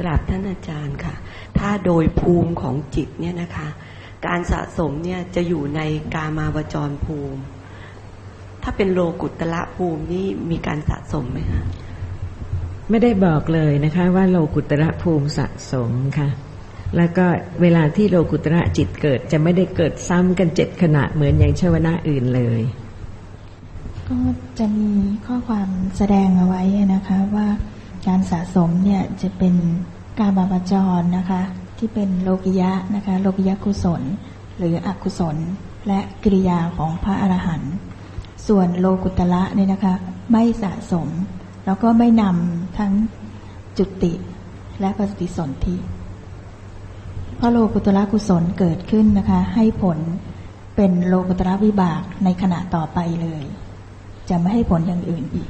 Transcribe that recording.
กราบท่านอาจารย์ค่ะ ถ้าโดยภูมิของจิตเนี่ยนะคะ การสะสมเนี่ยจะอยู่ในกามาวจรภูมิ ถ้าเป็นโลกุตละภูมินี่มีการสะสมไหมคะไม่ได้บอกเลยนะคะว่าโลกุตระภูมิสะสมค่ะ แล้วก็เวลาที่โลกุตระจิตเกิดจะไม่ได้เกิดซ้ำกันเจ็ดขณะเหมือนอย่างชวนะอื่นเลย ก็จะมีข้อความแสดงเอาไว้นะคะว่า การสะสมเนี่ยจะเป็นการบาปจรนะคะ ที่เป็นโลกิยะนะคะโลกิยะกุศล หรืออกุศล และกิริยาของพระอรหันต์ส่วนโลกุตละเนี่ยนะคะไม่สะสม แล้วก็ไม่นำทั้งจุติและปฏิสนธิเพราะโลกุตละกุศลเกิดขึ้นนะคะ ให้ผลเป็นโลกุตระวิบากในขณะต่อไปเลย จะไม่ให้ผลอย่างอื่นอีก